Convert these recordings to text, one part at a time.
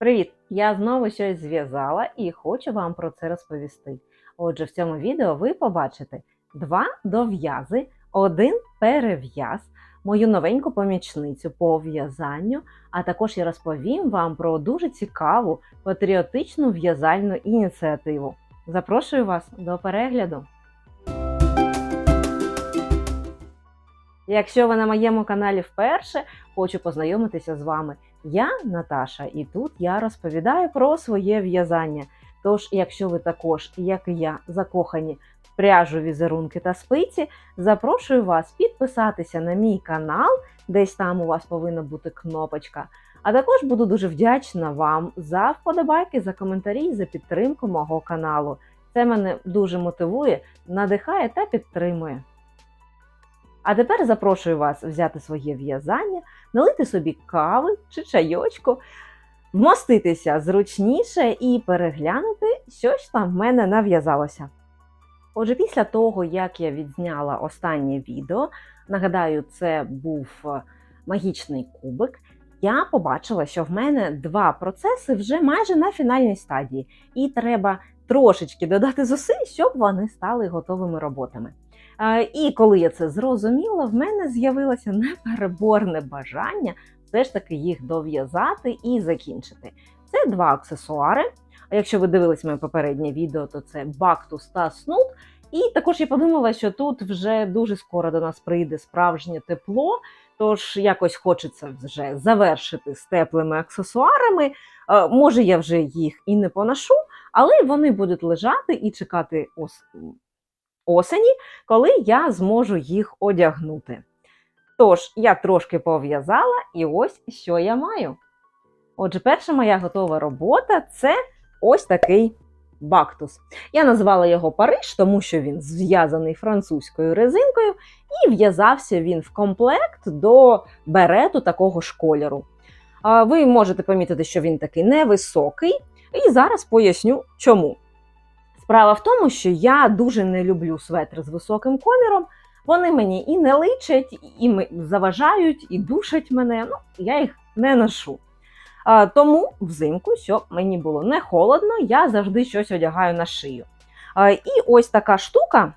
Привіт! Я знову щось зв'язала і хочу вам про це розповісти. Отже, в цьому відео ви побачите два дов'язи, один перев'яз, мою новеньку помічницю по в'язанню, а також я розповім вам про дуже цікаву патріотичну в'язальну ініціативу. Запрошую вас до перегляду. Якщо ви на моєму каналі вперше, хочу познайомитися з вами. Я Наташа, і тут я розповідаю про своє в'язання. Тож, якщо ви також, як і я, закохані в пряжу, візерунки та спиці, запрошую вас підписатися на мій канал, десь там у вас повинна бути кнопочка. А також буду дуже вдячна вам за вподобайки, за коментарі за підтримку мого каналу. Це мене дуже мотивує, надихає та підтримує. А тепер запрошую вас взяти своє в'язання, налити собі кави чи чайочку, вмоститися зручніше і переглянути, що ж там в мене нав'язалося. Отже, після того, як я відзняла останнє відео, нагадаю, це був е, магічний кубик, я побачила, що в мене два процеси вже майже на фінальній стадії, і треба трошечки додати зусиль, щоб вони стали готовими роботами. І коли я це зрозуміла, в мене з'явилося непереборне бажання все ж таки їх дов'язати і закінчити. Це два аксесуари. А якщо ви дивились моє попереднє відео, то це бактус та снуд. І також я подумала, що тут вже дуже скоро до нас прийде справжнє тепло, тож якось хочеться вже завершити з теплими аксесуарами. Е, Може, я вже їх і не поношу, але вони будуть лежати і чекати ос- осені, коли я зможу їх одягнути. Тож, я трошки пов'язала, і ось що я маю. Отже, перша моя готова робота це ось такий бактус. Я назвала його Париж, тому що він зв'язаний французькою резинкою, і в'язався він в комплект до берету такого ж кольору. Ви можете помітити, що він такий невисокий, і зараз поясню, чому. Справа в тому, що я дуже не люблю светри з високим коміром. Вони мені і не личать, і заважають, і душать мене. Ну, я їх не ношу. А, тому взимку, щоб мені було не холодно, я завжди щось одягаю на шию. А, і ось така штука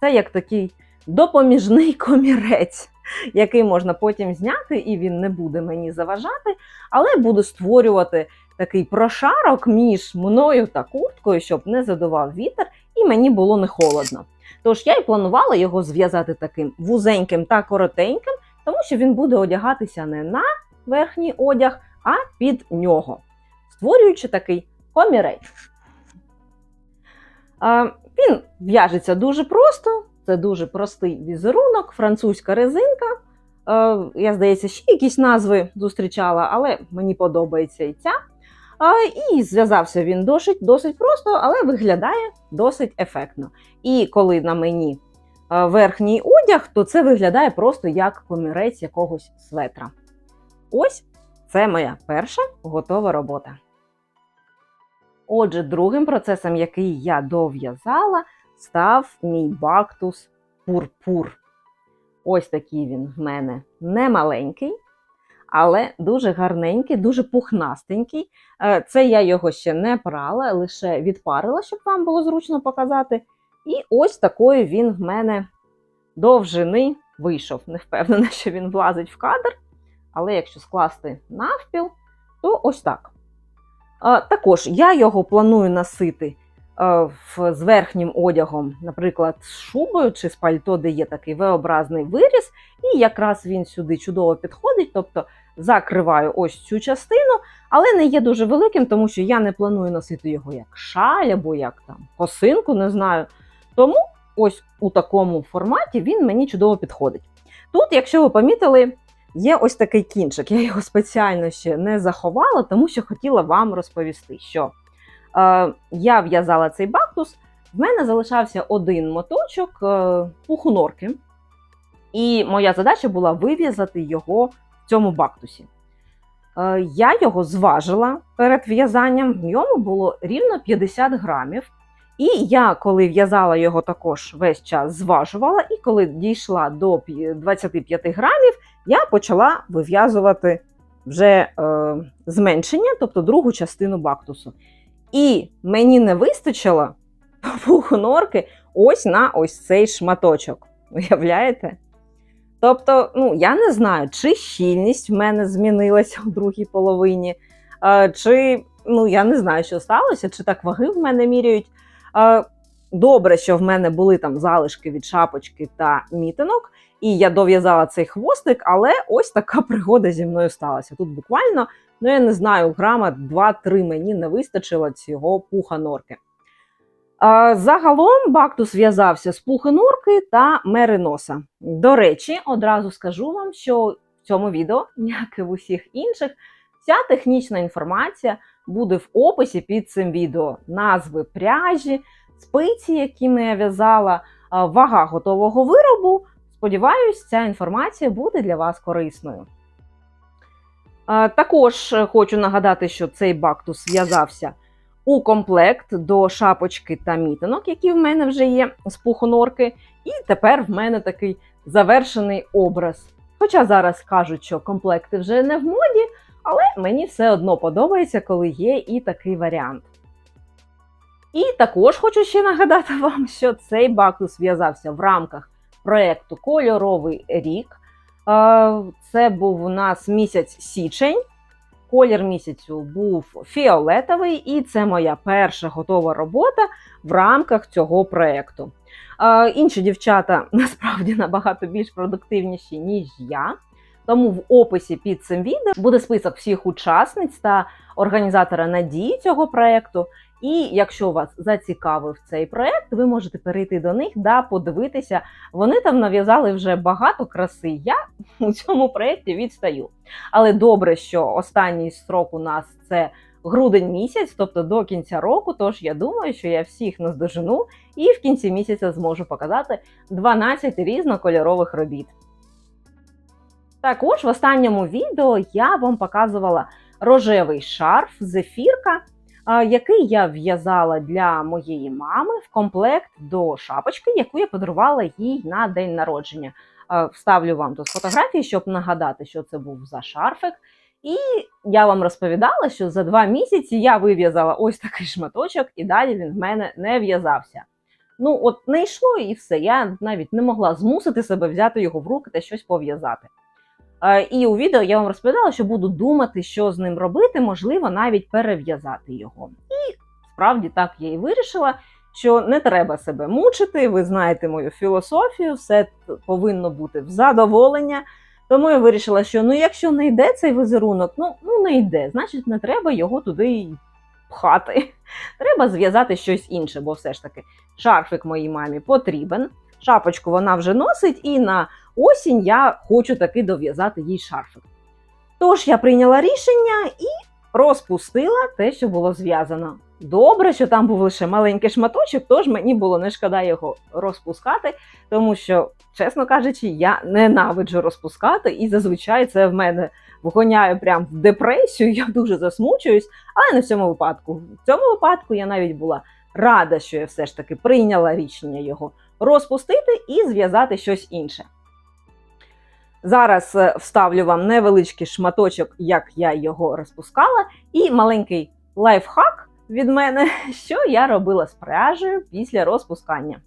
це як такий допоміжний комірець, який можна потім зняти, і він не буде мені заважати, але буду створювати такий прошарок між мною та курткою, щоб не задував вітер, і мені було не холодно. Тож я і планувала його зв'язати таким вузеньким та коротеньким, тому що він буде одягатися не на верхній одяг, а під нього, створюючи такий комірець. Він в'яжеться дуже просто, це дуже простий візерунок, французька резинка. Е, Я, здається, ще якісь назви зустрічала, але мені подобається і ця. І зв'язався він досить, досить просто, але виглядає досить ефектно. І коли на мені е, верхній одяг, то це виглядає просто як комірець якогось светра. Ось це моя перша готова робота. Отже, другим процесом, який я дов'язала, став мій бактус пурпур. Ось такий він в мене не маленький, але дуже гарненький, дуже пухнастенький. Е, Це я його ще не прала, лише відпарила, щоб вам було зручно показати. І ось такої він в мене довжини вийшов. Не впевнена, що він влазить в кадр, але якщо скласти навпіл, то ось так. Також я його планую носити е, в, з верхнім одягом, наприклад, з шубою чи з пальто, де є такий V-образний виріз, і якраз він сюди чудово підходить. Тобто закриваю ось цю частину, але не є дуже великим, тому що я не планую носити його як шаль або як там косинку, не знаю. Тому ось у такому форматі він мені чудово підходить. Тут, якщо ви помітили, є ось такий кінчик. Я його спеціально ще не заховала, тому що хотіла вам розповісти, що е, я в'язала цей бактус, в мене залишався один моточок е, пухунорки, і моя задача була вив'язати його в цьому бактусі. Е, я його зважила перед в'язанням, в ньому було рівно 50 грамів. І я, коли в'язала його також весь час зважувала, і коли дійшла до 25 грамів, я почала вив'язувати вже е, зменшення, тобто другу частину бактусу. І мені не вистачило пуху норки ось на ось цей шматочок. Уявляєте? Тобто, ну, я не знаю, чи щільність в мене змінилася у другій половині, чи ну, я не знаю, що сталося, чи так ваги в мене міряють. Добре, що в мене були там залишки від шапочки та мітинок, і я дов'язала цей хвостик, але ось така пригода зі мною сталася. Тут буквально, ну я не знаю, грама 2-3 мені не вистачило цього пуха норки. Загалом бактус в'язався з пухи норки та мериноса. До речі, одразу скажу вам, що в цьому відео, як і в усіх інших, вся технічна інформація буде в описі під цим відео. Назви пряжі, спиці, якими я в'язала, вага готового виробу. Сподіваюсь, ця інформація буде для вас корисною. Також хочу нагадати, що цей бактус в'язався у комплект до шапочки та мітинок, які в мене вже є з пухонорки. І тепер в мене такий завершений образ. Хоча зараз кажуть, що комплекти вже не в моді, але мені все одно подобається, коли є і такий варіант. І також хочу ще нагадати вам, що цей бактус в'язався в рамках проєкту Кольоровий рік. Це був у нас місяць січень. Колір місяцю був фіолетовий, і це моя перша готова робота в рамках цього проєкту. Інші дівчата насправді набагато більш продуктивніші, ніж я. Тому в описі під цим відео буде список всіх учасниць та організатора надії цього проєкту. І якщо вас зацікавив цей проєкт, ви можете перейти до них та подивитися. Вони там нав'язали вже багато краси. Я у цьому проєкті відстаю. Але добре, що останній строк у нас це грудень місяць, тобто до кінця року. Тож я думаю, що я всіх наздожену і в кінці місяця зможу показати 12 різнокольорових робіт. Також в останньому відео я вам показувала рожевий шарф зефірка, який я в'язала для моєї мами в комплект до шапочки, яку я подарувала їй на день народження. Вставлю вам тут фотографії, щоб нагадати, що це був за шарфик. І я вам розповідала, що за два місяці я вив'язала ось такий шматочок, і далі він в мене не в'язався. Ну, от не йшло і все. Я навіть не могла змусити себе взяти його в руки та щось пов'язати. Е, І у відео я вам розповідала, що буду думати, що з ним робити, можливо, навіть перев'язати його. І справді так я і вирішила, що не треба себе мучити. Ви знаєте мою філософію, все повинно бути в задоволення. Тому я вирішила, що ну, якщо не йде цей візерунок, ну, ну не йде, значить не треба його туди пхати. Треба зв'язати щось інше, бо все ж таки шарфик моїй мамі потрібен. Шапочку вона вже носить, і на осінь я хочу таки дов'язати їй шарфик. Тож я прийняла рішення і розпустила те, що було зв'язано. Добре, що там був лише маленький шматочок, тож мені було не шкода його розпускати, тому що, чесно кажучи, я ненавиджу розпускати, і зазвичай це в мене вгоняє прям в депресію, я дуже засмучуюсь, але не в цьому випадку. В цьому випадку я навіть була рада, що я все ж таки прийняла рішення його розпустити і зв'язати щось інше. Зараз е, вставлю вам невеличкий шматочок, як я його розпускала, і маленький лайфхак від мене, що я робила з пряжею після розпускання.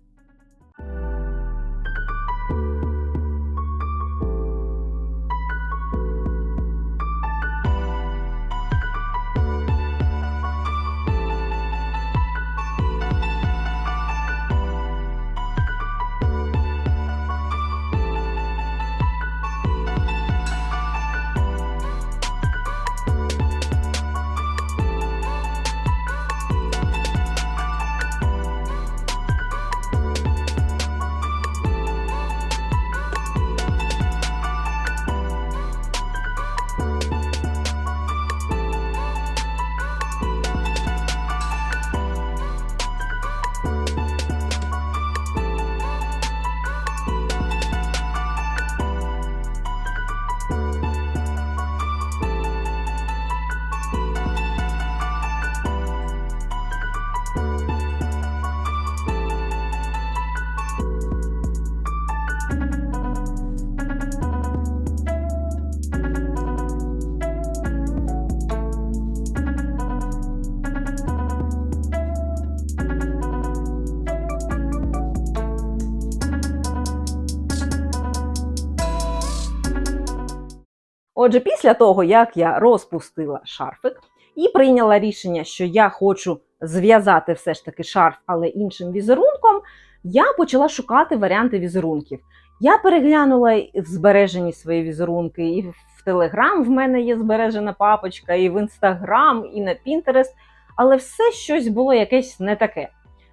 Отже, після того, як я розпустила шарфик і прийняла рішення, що я хочу зв'язати все ж таки шарф, але іншим візерунком, я почала шукати варіанти візерунків. Я переглянула збережені свої візерунки, і в Телеграм в мене є збережена папочка, і в Інстаграм, і на Пінтерест, але все щось було якесь не таке.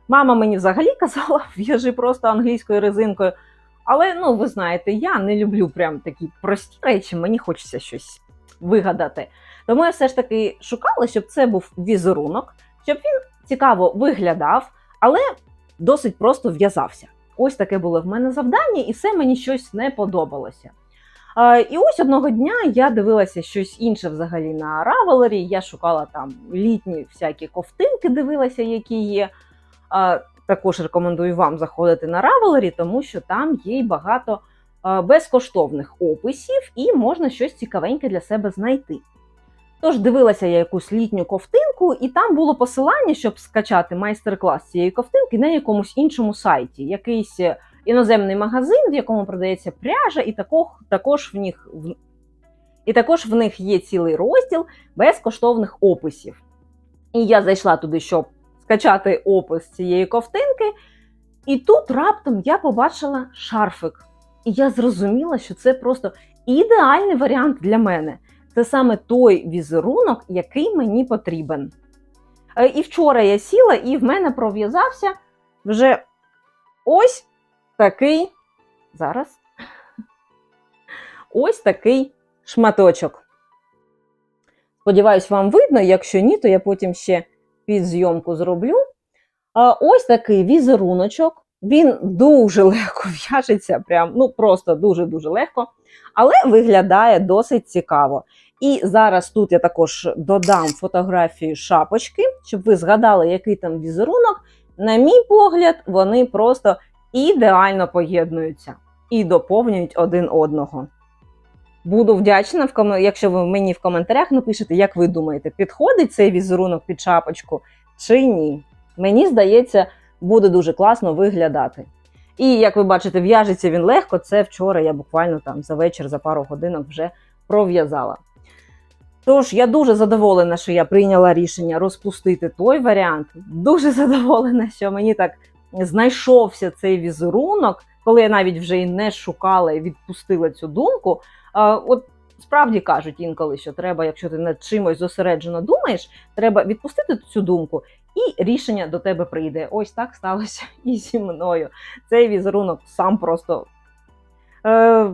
Мама мені взагалі казала, в'яжи просто англійською резинкою. Але ну, ви знаєте, я не люблю прям такі прості речі, мені хочеться щось вигадати. Тому я все ж таки шукала, щоб це був візерунок, щоб він цікаво виглядав, але досить просто в'язався. Ось таке було в мене завдання, і все мені щось не подобалося. І ось одного дня я дивилася щось інше взагалі на Равелері. Я шукала там літні всякі ковтинки, дивилася, які є. Також рекомендую вам заходити на Равелері, тому що там є багато безкоштовних описів, і можна щось цікавеньке для себе знайти. Тож дивилася я якусь літню ковтинку, і там було посилання, щоб скачати майстер-клас цієї ковтинки на якомусь іншому сайті, якийсь е, іноземний магазин, в якому продається пряжа, і також, також в них і також в них є цілий розділ безкоштовних описів. І я зайшла туди, щоб скачати опис цієї ковтинки, і тут раптом я побачила шарфик. І я зрозуміла, що це просто ідеальний варіант для мене. Це саме той візерунок, який мені потрібен. Е, І вчора я сіла, і в мене пров'язався вже ось такий. Зараз. Ось такий шматочок. Сподіваюсь, вам видно. Якщо ні, то я потім ще підзйомку зроблю. А Ось такий візеруночок. Він дуже легко в'яжеться, прям, ну просто дуже-дуже легко, але виглядає досить цікаво. І зараз тут я також додам фотографію шапочки, щоб ви згадали, який там візерунок. На мій погляд, вони просто ідеально поєднуються і доповнюють один одного. Буду вдячна, якщо ви мені в коментарях напишете, як ви думаєте, підходить цей візерунок під шапочку чи ні. Мені здається, буде дуже класно виглядати. І як ви бачите, в'яжеться він легко. Це вчора я буквально там за вечір, за пару годинок вже пров'язала. Тож я дуже задоволена, що я прийняла рішення розпустити той варіант. Дуже задоволена, що мені так знайшовся цей візерунок, коли я навіть вже і не шукала і відпустила цю думку. От справді кажуть інколи, що треба, якщо ти над чимось зосереджено думаєш, треба відпустити цю думку, і рішення до тебе прийде. Ось так сталося і зі мною. Цей візерунок сам просто е,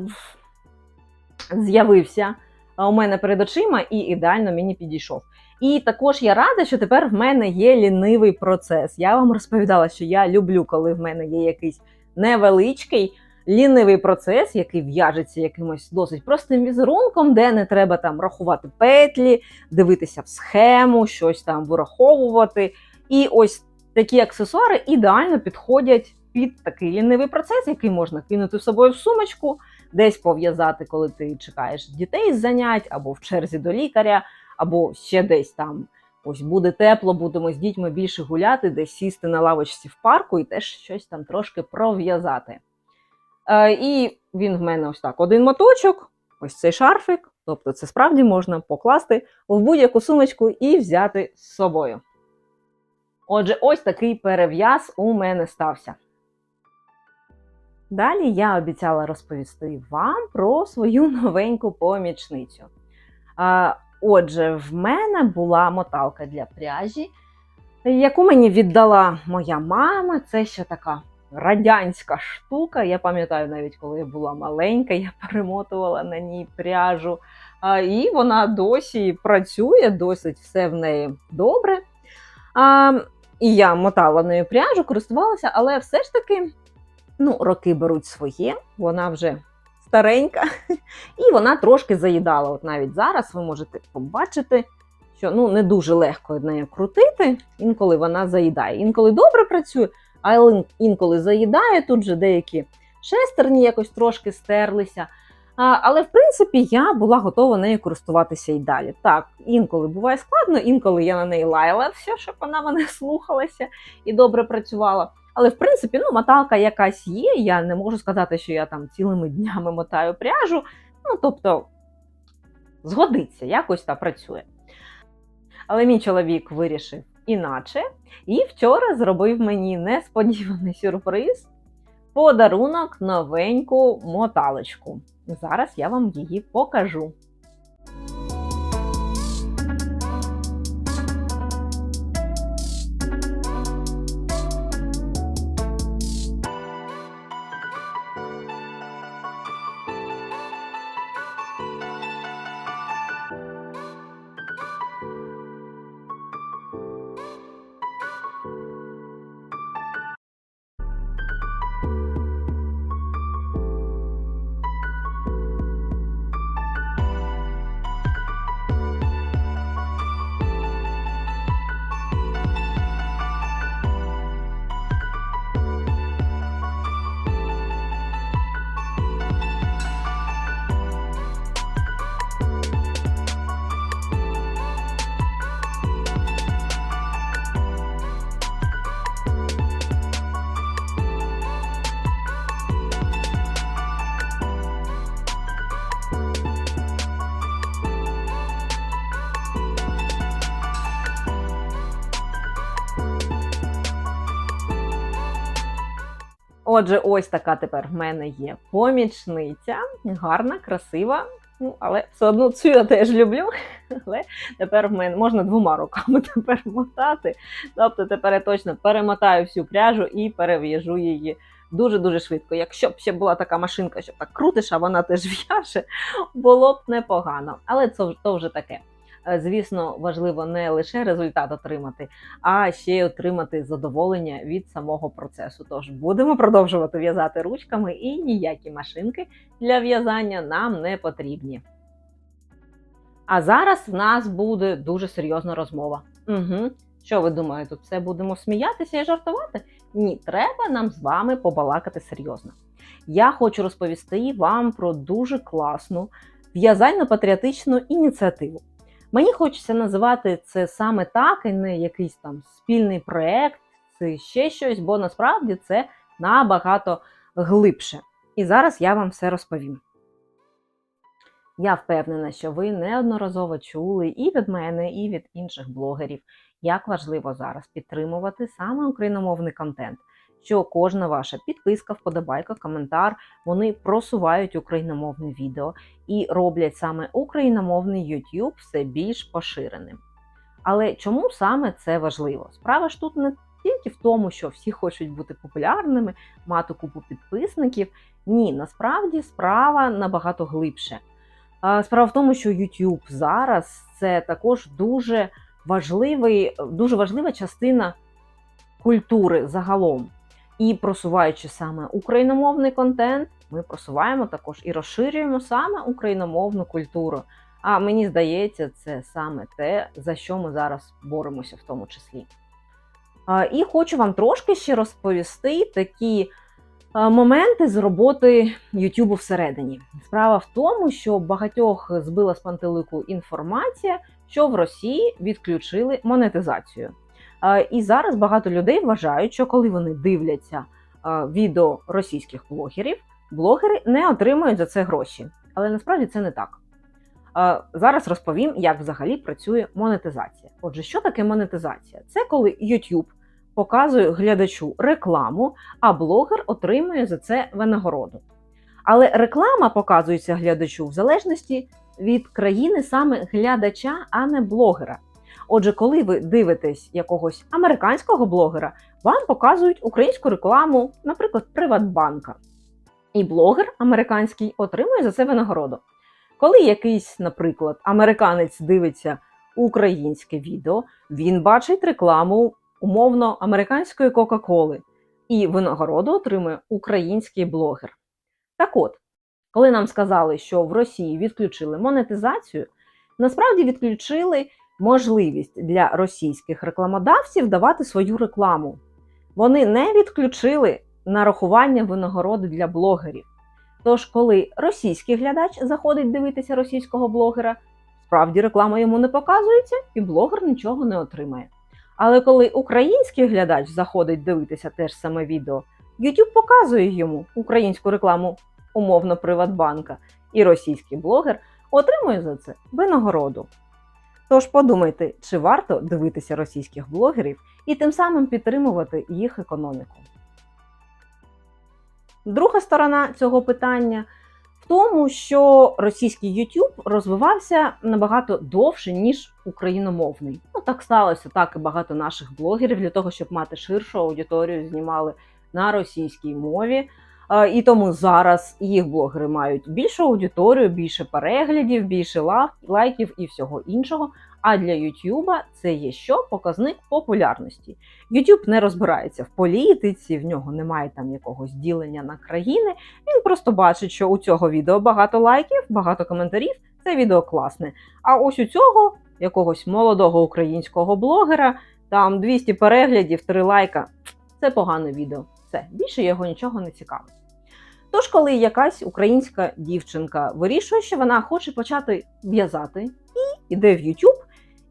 з'явився у мене перед очима і ідеально мені підійшов. І також я рада, що тепер в мене є лінивий процес. Я вам розповідала, що я люблю, коли в мене є якийсь невеличкий лінивий процес, який в'яжеться якимось досить простим візерунком, де не треба там рахувати петлі, дивитися в схему, щось там вираховувати. І ось такі аксесуари ідеально підходять під такий лінивий процес, який можна кинути з собою в сумочку, десь пов'язати, коли ти чекаєш дітей з занять, або в черзі до лікаря, або ще десь там. Ось буде тепло, будемо з дітьми більше гуляти, десь сісти на лавочці в парку і теж щось там трошки пров'язати. Е, І він в мене ось так: один моточок, ось цей шарфик. Тобто, це справді можна покласти в будь-яку сумочку і взяти з собою. Отже, ось такий перев'яз у мене стався. Далі я обіцяла розповісти вам про свою новеньку помічницю. Отже, в мене була моталка для пряжі, яку мені віддала моя мама. Це ще така радянська штука. Я пам'ятаю, навіть коли я була маленька, я перемотувала на ній пряжу. І вона досі працює, досить все в неї добре. І я мотала нею пряжу, користувалася, але все ж таки ну, роки беруть своє, вона вже старенька, і вона трошки заїдала. От навіть зараз ви можете побачити, що ну, не дуже легко нею крутити, інколи вона заїдає. Інколи добре працює, а інколи заїдає. Тут же деякі шестерні якось трошки стерлися. Але в принципі я була готова нею користуватися і далі. Так, інколи буває складно, інколи я на неї лаяла все, щоб вона мене слухалася і добре працювала. Але в принципі, ну, моталка якась є. Я не можу сказати, що я там цілими днями мотаю пряжу. Ну, тобто, згодиться, якось та працює. Але мій чоловік вирішив іначе, і вчора зробив мені несподіваний сюрприз подарунок новеньку моталочку. Зараз я вам її покажу. Отже, ось така тепер в мене є помічниця, гарна, красива. Ну, але все одно цю я теж люблю. Але тепер в мене можна двома руками тепер мотати. Тобто тепер я точно перемотаю всю пряжу і перев'яжу її дуже-дуже швидко. Якщо б ще була така машинка, що так крутиш, а вона теж в'яже, було б непогано. Але це то вже таке. Е, Звісно, важливо не лише результат отримати, а ще й отримати задоволення від самого процесу. Тож будемо продовжувати в'язати ручками, і ніякі машинки для в'язання нам не потрібні. А зараз в нас буде дуже серйозна розмова. Угу. Що ви думаєте, тут все будемо сміятися і жартувати? Ні, треба нам з вами побалакати серйозно. Я хочу розповісти вам про дуже класну в'язально-патріотичну ініціативу. Мені хочеться називати це саме так, і не якийсь там спільний проєкт, це ще щось, бо насправді це набагато глибше. І зараз я вам все розповім. Я впевнена, що ви неодноразово чули і від мене, і від інших блогерів, як важливо зараз підтримувати саме україномовний контент. Що кожна ваша підписка, вподобайка, коментар вони просувають україномовне відео і роблять саме україномовний YouTube все більш поширеним. Але чому саме це важливо? Справа ж тут не тільки в тому, що всі хочуть бути популярними, мати купу підписників. Ні, насправді справа набагато глибше. Справа в тому, що YouTube зараз це також дуже важливий, дуже важлива частина культури загалом. І просуваючи саме україномовний контент, ми просуваємо також і розширюємо саме україномовну культуру. А мені здається, це саме те, за що ми зараз боремося в тому числі. І хочу вам трошки ще розповісти такі моменти з роботи YouTube всередині. Справа в тому, що багатьох збила з пантелику інформація, що в Росії відключили монетизацію. Е, І зараз багато людей вважають, що коли вони дивляться е, відео російських блогерів, блогери не отримують за це гроші. Але насправді це не так. Е, Зараз розповім, як взагалі працює монетизація. Отже, що таке монетизація? Це коли YouTube показує глядачу рекламу, а блогер отримує за це винагороду. Але реклама показується глядачу в залежності від країни саме глядача, а не блогера. Отже, коли ви дивитесь якогось американського блогера, вам показують українську рекламу, наприклад, Приватбанка. І блогер американський отримує за це винагороду. Коли якийсь, наприклад, американець дивиться українське відео, він бачить рекламу умовно американської Кока-Коли, і винагороду отримує український блогер. Так от, коли нам сказали, що в Росії відключили монетизацію, насправді відключили можливість для російських рекламодавців давати свою рекламу. Вони не відключили нарахування винагороди для блогерів. Тож, коли російський глядач заходить дивитися російського блогера, справді реклама йому не показується, і блогер нічого не отримає. Але коли український глядач заходить дивитися те ж саме відео, YouTube показує йому українську рекламу умовно Приватбанка, і російський блогер отримує за це винагороду. Тож подумайте, чи варто дивитися російських блогерів і тим самим підтримувати їх економіку. Друга сторона цього питання в тому, що російський YouTube розвивався набагато довше, ніж україномовний. Ну так сталося, так і багато наших блогерів для того, щоб мати ширшу аудиторію, знімали на російській мові. І тому зараз їх блогери мають більшу аудиторію, більше переглядів, більше лайків і всього іншого. А для YouTube це є що показник популярності. YouTube не розбирається в політиці, в нього немає там якогось ділення на країни. Він просто бачить, що у цього відео багато лайків, багато коментарів. Це відео класне. А ось у цього якогось молодого українського блогера, там 200 переглядів, 3 лайка. Це погане відео. Все, більше його нічого не цікавить. Тож, коли якась українська дівчинка вирішує, що вона хоче почати в'язати, і йде в YouTube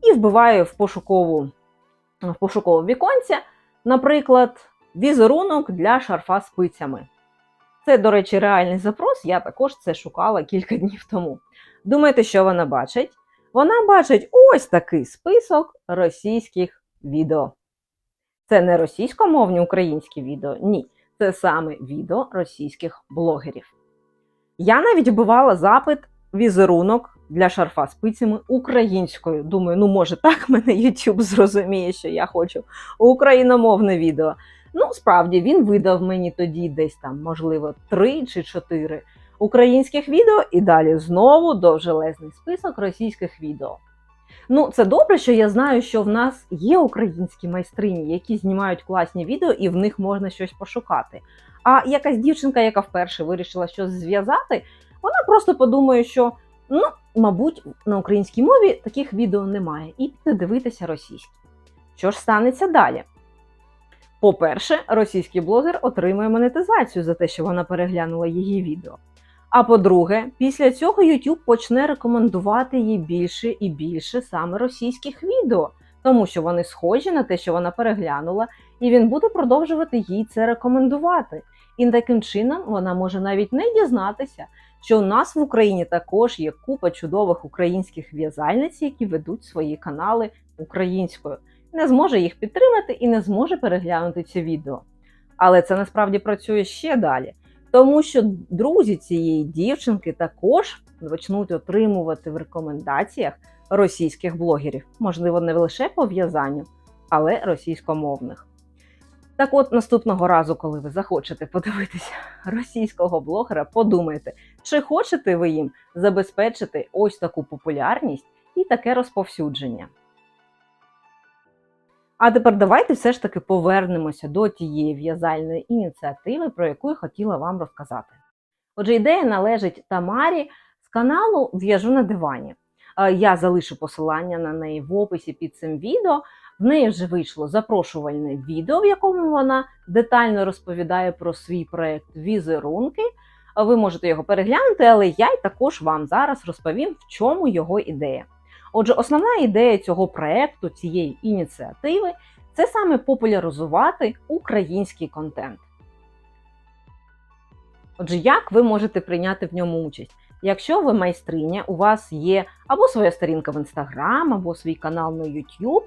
і вбиває в пошукову в пошукове віконце, наприклад, візерунок для шарфа спицями. Це, до речі, реальний запрос. Я також це шукала кілька днів тому. Думаєте, що вона бачить? Вона бачить ось такий список російських відео. Це не російськомовні українські відео, ні. Це саме відео російських блогерів. Я навіть вбивала запит візерунок для шарфа спицями українською. Думаю, ну може так мене YouTube зрозуміє, що я хочу україномовне відео. Ну, справді, він видав мені тоді десь там, можливо, три чи чотири українських відео, і далі знову довжелезний список російських відео. Ну, це добре, що я знаю, що в нас є українські майстрині, які знімають класні відео, і в них можна щось пошукати. А якась дівчинка, яка вперше вирішила щось зв'язати, вона просто подумає, що ну, мабуть, на українській мові таких відео немає, і піде дивитися російські. Що ж станеться далі? По-перше, російський блогер отримує монетизацію за те, що вона переглянула її відео. А по-друге, після цього YouTube почне рекомендувати їй більше і більше саме російських відео, тому що вони схожі на те, що вона переглянула, і він буде продовжувати їй це рекомендувати. І таким чином вона може навіть не дізнатися, що у нас в Україні також є купа чудових українських в'язальниць, які ведуть свої канали українською, не зможе їх підтримати і не зможе переглянути ці відео. Але це насправді працює ще далі. Тому що друзі цієї дівчинки також почнуть отримувати в рекомендаціях російських блогерів, можливо, не лише по в'язанню, але російськомовних. Так от, наступного разу, коли ви захочете подивитися російського блогера, подумайте, чи хочете ви їм забезпечити ось таку популярність і таке розповсюдження. А тепер давайте все ж таки повернемося до тієї в'язальної ініціативи, про яку я хотіла вам розказати. Отже, ідея належить Тамарі з каналу В'яжу на дивані. Е, Я залишу посилання на неї в описі під цим відео. В неї вже вийшло запрошувальне відео, в якому вона детально розповідає про свій проект візерунки. Е, Ви можете його переглянути, але я й також вам зараз розповім, в чому його ідея. Отже, основна ідея цього проекту, цієї ініціативи, це саме популяризувати український контент. Отже, як ви можете прийняти в ньому участь? Якщо ви майстриня, у вас є або своя сторінка в Instagram, або свій канал на YouTube,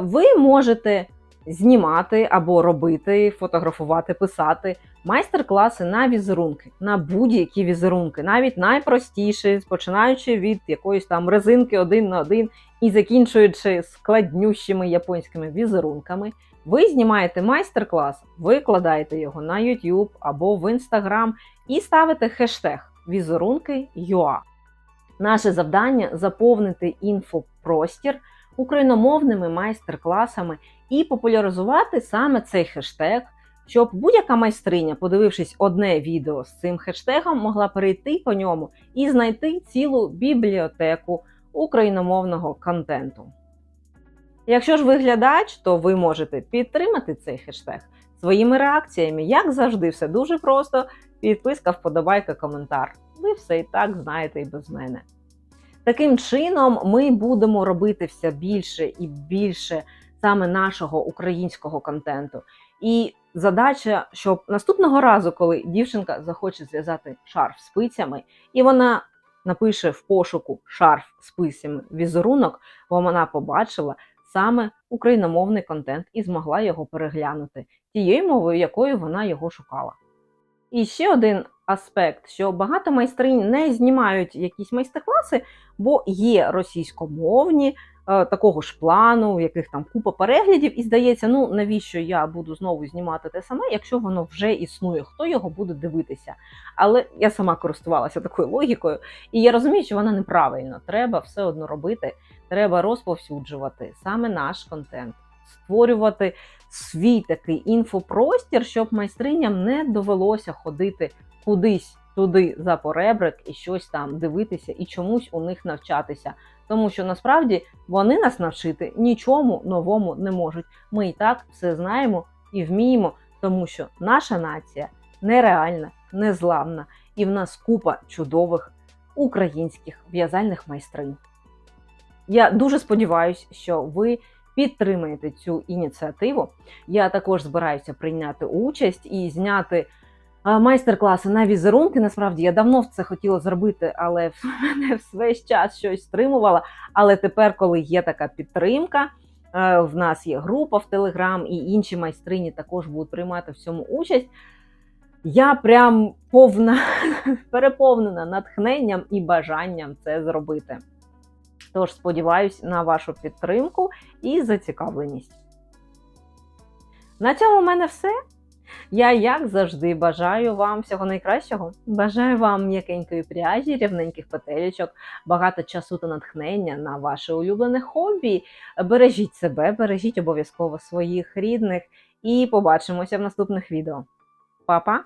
ви можете знімати або робити, фотографувати, писати майстер-класи на візерунки, на будь-які візерунки, навіть найпростіші, починаючи від якоїсь там резинки один на один і закінчуючи складнющими японськими візерунками. Ви знімаєте майстер-клас, викладаєте його на YouTube або в Instagram і ставите хештег візерунки.ua. Наше завдання заповнити інфопростір україномовними майстер-класами і популяризувати саме цей хештег, щоб будь-яка майстриня, подивившись одне відео з цим хештегом, могла перейти по ньому і знайти цілу бібліотеку україномовного контенту. Якщо ж ви глядач, то ви можете підтримати цей хештег своїми реакціями. Як завжди, все дуже просто. Підписка, вподобайка, коментар. Ви все і так знаєте і без мене. Таким чином, ми будемо робити все більше і більше саме нашого українського контенту. І задача, щоб наступного разу, коли дівчинка захоче зв'язати шарф спицями, і вона напише в пошуку шарф з візерунок, бо вона побачила саме україномовний контент і змогла його переглянути тією мовою, якою вона його шукала. І ще один аспект, що багато майстринь не знімають якісь майстер-класи, бо є російськомовні е, такого ж плану, в яких там купа переглядів, і здається, ну навіщо я буду знову знімати те саме, якщо воно вже існує, хто його буде дивитися. Але я сама користувалася такою логікою, і я розумію, що вона неправильна. Треба все одно робити, треба розповсюджувати саме наш контент, створювати свій такий інфопростір, щоб майстриням не довелося ходити кудись туди за поребрик і щось там дивитися і чомусь у них навчатися. Тому що насправді вони нас навчити нічому новому не можуть. Ми і так все знаємо і вміємо, тому що наша нація нереальна, незламна, і в нас купа чудових українських в'язальних майстринь. Я дуже сподіваюся, що ви підтримаєте цю ініціативу. Я також збираюся прийняти участь і зняти майстер-класи на візерунки. Насправді я давно це хотіла зробити, але в мене весь час щось стримувала. Але тепер, коли є така підтримка, е, в нас є група в Телеграм, і інші майстрині також будуть приймати в цьому участь. Я прям повна переповнена натхненням і бажанням це зробити. Тож сподіваюсь на вашу підтримку і зацікавленість. На цьому в мене все. Я, як завжди, бажаю вам всього найкращого. Бажаю вам м'якенької пряжі, рівненьких петелечок, багато часу та натхнення на ваше улюблене хобі. Бережіть себе, бережіть обов'язково своїх рідних і побачимося в наступних відео. Па-па!